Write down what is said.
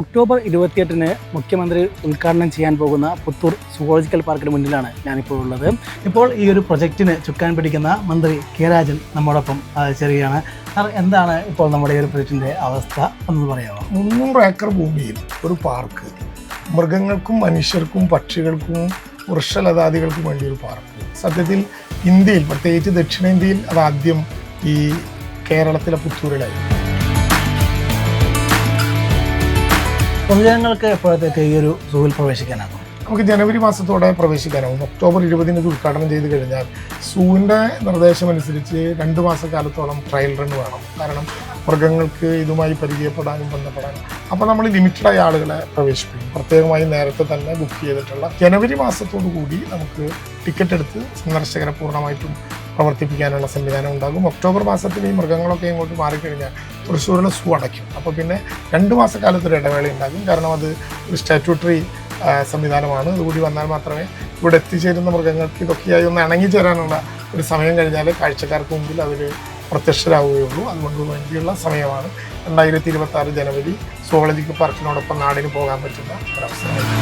October ഇരുപത്തിയെട്ടിന് മുഖ്യമന്ത്രി ഉദ്ഘാടനം ചെയ്യാൻ പോകുന്ന പുത്തൂർ സുവോളജിക്കൽ പാർക്കിന് മുന്നിലാണ് ഞാനിപ്പോൾ ഉള്ളത്. ഇപ്പോൾ ഈ ഒരു പ്രൊജക്റ്റിന് ചുക്കാൻ പിടിക്കുന്ന മന്ത്രി കെ രാജൻ നമ്മോടൊപ്പം ചെറിയാണ് സാർ എന്താണ് ഇപ്പോൾ നമ്മുടെ ഈ ഒരു പ്രൊജക്റ്റിന്റെ അവസ്ഥ? എന്ന് പറയാമോ? മുന്നൂറ് ഏക്കർ ഭൂമിയിൽ ഒരു പാർക്ക് മൃഗങ്ങൾക്കും മനുഷ്യർക്കും പക്ഷികൾക്കും വൃക്ഷലതാദികൾക്കും വേണ്ടി ഒരു പാർക്ക്. സത്യത്തിൽ ഇന്ത്യയിൽ പ്രത്യേകിച്ച് ദക്ഷിണേന്ത്യയിൽ അതാദ്യം ഈ കേരളത്തിലെ പുത്തൂരിലായി പൊതുജനങ്ങൾക്ക് എപ്പോഴത്തേക്ക് ഈ ഒരു സൂവിൽ പ്രവേശിക്കാനാകും? നമുക്ക് ജനുവരി മാസത്തോടെ പ്രവേശിക്കാനാവും ഒക്ടോബർ ഇരുപതിന് ഇത് ഉദ്ഘാടനം ചെയ്ത് കഴിഞ്ഞാൽ സൂവിന്റെ നിർദ്ദേശമനുസരിച്ച് രണ്ട് മാസക്കാലത്തോളം ട്രയൽ റൺ വേണം. കാരണം മൃഗങ്ങൾക്ക് ഇതുമായി പരിചയപ്പെടാനും ബന്ധപ്പെടാനും. അപ്പോൾ നമ്മൾ ലിമിറ്റഡായ ആളുകളെ പ്രവേശിപ്പിക്കും. പ്രത്യേകമായി നേരത്തെ തന്നെ ബുക്ക് ചെയ്തിട്ടുള്ള ജനുവരി മാസത്തോടു കൂടി നമുക്ക് ടിക്കറ്റ് എടുത്ത് സന്ദർശകരെ പൂർണമായിട്ടും പ്രവർത്തിപ്പിക്കാനുള്ള സംവിധാനം ഉണ്ടാകും. ഒക്ടോബർ മാസത്തിൽ ഈ മൃഗങ്ങളൊക്കെ ഇങ്ങോട്ട് മാറിക്കഴിഞ്ഞാൽ തൃശ്ശൂരിലെ സൂ അടയ്ക്കും. അപ്പോൾ പിന്നെ രണ്ട് മാസക്കാലത്തൊരു ഇടവേള ഉണ്ടാകും. കാരണം അത് ഒരു സ്റ്റാറ്റ്യൂട്ടറി സംവിധാനമാണ്. അതുകൂടി വന്നാൽ മാത്രമേ ഇവിടെ എത്തിച്ചേരുന്ന മൃഗങ്ങൾക്ക് ഇതൊക്കെയായി ഒന്ന് ഇണങ്ങിച്ചേരാനുള്ള ഒരു സമയം കഴിഞ്ഞാൽ കാഴ്ചക്കാർക്ക് മുമ്പിൽ അവർ പ്രത്യക്ഷരാകുകയുള്ളൂ അതുകൊണ്ട് വേണ്ടിയുള്ള സമയമാണ് രണ്ടായിരത്തി ഇരുപത്തി ആറ് ജനുവരി സോളജിക്ക് പാർക്കിനോടൊപ്പം നാടിന് പോകാൻ പറ്റുന്ന ഒരവസരമായിരിക്കും